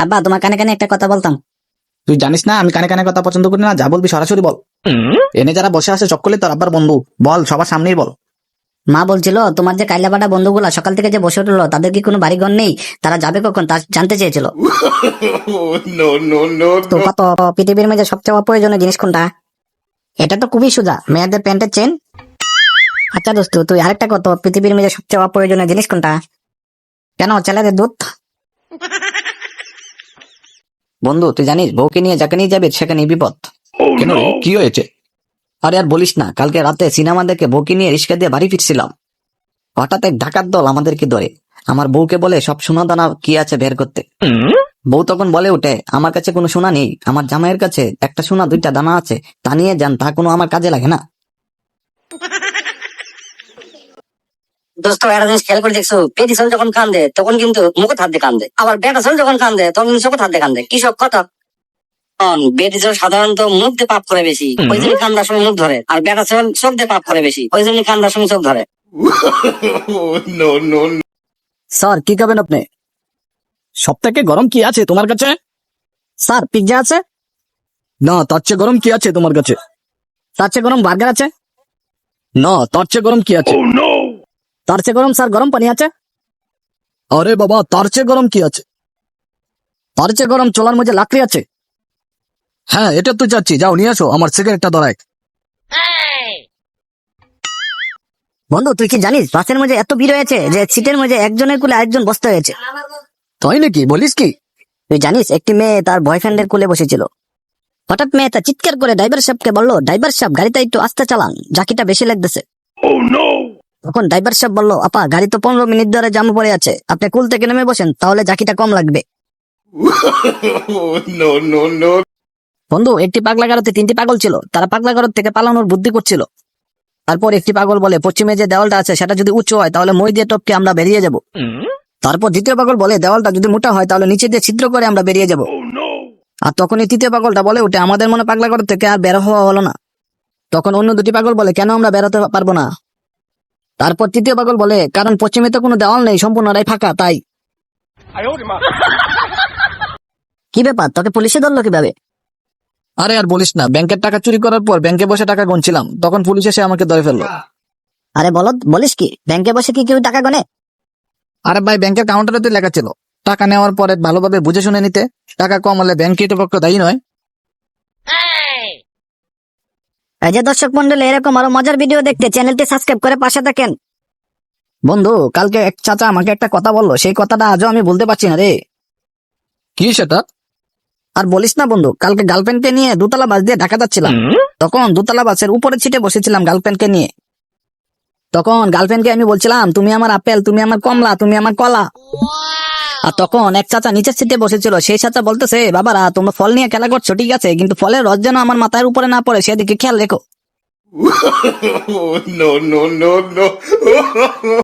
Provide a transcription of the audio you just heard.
আব্বা তোমার কানে কানে একটা কথা বলতাম। তুই জানিস না আমি কানে কানে কথা পছন্দ করি না যা বলবি সরাসরি বল। এনে যারা বসে আছে সকলে তোর আব্বার বন্ধু। বল সবার সামনেই বল। মা বলছিল তোমার যে কাইলাপাটা বন্ধুগুলা সকাল থেকে যে বসে উঠল তাদের কি কোনো বাড়ি ঘর নেই? তারা যাবে কখন? তা জানতে চেয়েছিল। তো কত পৃথিবীর মধ্যে সবচেয়ে অপ্রয়োজনীয় জিনিস কোনটা? এটা তো খুবই সোজা মেয়েদের প্যান্টের চেন। আচ্ছা দোস্ত তুই আরেকটা কত? পৃথিবীর মধ্যে সবচেয়ে অপ্রয়োজনীয় জিনিস কোনটা? কেন ছেলেদের দুধ? বন্ধু তুই জানিস বউকে নিয়ে যাকে নিয়ে যাবে সেখানে বিপদ। কেন রে? কি হয়েছে? আরে আর বলিস না কালকে রাতে সিনেমা দেখে বউকে নিয়ে রিক্সা দিয়ে বাড়ি ফিরছিলাম। হঠাৎ এক ঢাকার দল আমাদেরকে ধরে। আমার বউকে বলে সব সোনা দানা কি আছে বের করতে। বউ তখন বলে উঠে আমার কাছে কোনো সোনা নেই আমার জামাইয়ের কাছে একটা সোনা দুইটা দানা আছে তা নিয়ে যান তা কোনো আমার কাজে লাগে না। দোস্ত একটা জিনিস খেয়াল করে দেখছ? পেটি যখন কান্দে তখন কিন্তু মুখে হাত দিয়ে কান্দে। আবার বেটা যখন কান্দে তখন কিন্তু চোখে হাত দিয়ে কান্দে। কি সব কথা? সাধারণত মুখ দিয়ে পাপ করে বেশি। ওই জন্য কান্দার সময় মুখ ধরে। আর বেটা ছেলে চোখ দিয়ে পাপ করে বেশি। ওই জন্য কান্দার সময় চোখ ধরে. স্যার কি খাবেন আপনি? সব থেকে গরম কি আছে তোমার কাছে? স্যার পিৎজা আছে? না তার চেয়ে গরম কি আছে তোমার কাছে? তার চেয়ে গরম বার্গার আছে? না তার চেয়ে গরম কি আছে? তার চেয়ে গরম স্যার গরম পানি আছে? আরে বাবা তার চেয়ে গরম কি আছে? তার চেয়ে গরম চোলার মধ্যে লাকড়ি আছে? হ্যাঁ এটা তো চাচ্ছি যাও নিয়ে আসো আমার সিগারেটটা ধরায়। বন্ধু তুই কি জানিস বাসের মধ্যে এত ভিড় হয়েছে যে সিটের মধ্যে একজনের কুলে আরেকজন বসতে হয়েছে? তাই নাকি? বলিস কি? তুই জানিস একটি মেয়ে তার বয়ফ্রেন্ডের কোলে বসেছিল। হঠাৎ মেয়ে তা চিৎকার করে ড্রাইভার সাহেবকে বলল ড্রাইভার সাহেব গাড়িটা একটু আস্তে চালান জাকিটা বেশি লাগতেছে। তখন ড্রাইভার সাহেব বলল আপা গাড়ি তো পনেরো মিনিট ধরে জাম পড়ে আছে। আপনি কুল থেকে নেমে বসেন তাহলে জাকিটা কম লাগবে. বন্ধু একটি পাগলা গারোতে তিনটি পাগল ছিল। তারা পাগলা গারোর থেকে পালানোর বুদ্ধি করছিল। তারপর একটি পাগল বলে পশ্চিমে যে দেওয়ালটা আছে সেটা যদি উঁচু হয় তাহলে মই দিয়ে টপকে আমরা বেরিয়ে যাব। তারপর দ্বিতীয় পাগল বলে দেওয়ালটা যদি মোটা হয় তাহলে নিচে দিয়ে ছিদ্র করে আমরা বেরিয়ে যাব। আর তখনই তৃতীয় পাগলটা বলে উঠে আমাদের মনে পাগলা ঘর থেকে আর বের হওয়া হলো না। তখন অন্য দুটি পাগল বলে কেন আমরা বেরোতে পারব না? তারপর তৃতীয় পাগল বলে কারণ পশ্চিমে তো কোনো দেওয়াল নেই সম্পূর্ণ সম্পূর্ণটাই ফাঁকা তাই? কি ব্যাপার তোকে পুলিশে ধরলো কীভাবে? আরে আর বলিস না ব্যাংকের টাকা চুরি করার পর ব্যাংকে বসে টাকা গুনছিলাম তখন পুলিশ এসে আমাকে ধরে ফেলল। আরে বলো বলিস কি ব্যাংকে বসে কি কেউ টাকা গনে? আরে ভাই ব্যাংকের কাউন্টারে তো লেখা ছিল টাকা নেওয়ার পরে ভালোভাবে বুঝে শুনে নিতে টাকা কম হলে ব্যাংক কর্তৃপক্ষ দায়ী নয়। যে দর্শক মন্ডলী এরকম আরও মজার ভিডিও দেখতে চ্যানেলটি সাবস্ক্রাইব করে পাশে থাকেন। বন্ধু কালকে এক চাচা আমাকে একটা কথা বলল সেই কথাটা আজও আমি বলতে পারছি না রে। কি সেটা? আর বলিস না বন্ধু কালকে গার্লফ্রেন্ডকে নিয়ে দুতলা বাস দিয়ে ঢাকা যাচ্ছিলাম। তখন দুতলা বাসের উপরে ছিটে বসেছিলাম গার্লফ্রেন্ডকে নিয়ে। তখন গার্লফ্রেন্ডকে আমি বলছিলাম তুমি আমার আপেল তুমি আমার কমলা তুমি আমার কলা। আর তখন এক চাচা নিচের সিটে বসেছিল সেই চাচা বলতেছে, বাবারা, তোমরা ফল নিয়ে খেলা করছ, ঠিক আছে, কিন্তু ফলের রস যেন আমার মাথার উপরে না পড়ে, সেদিকে খেয়াল রেখো no.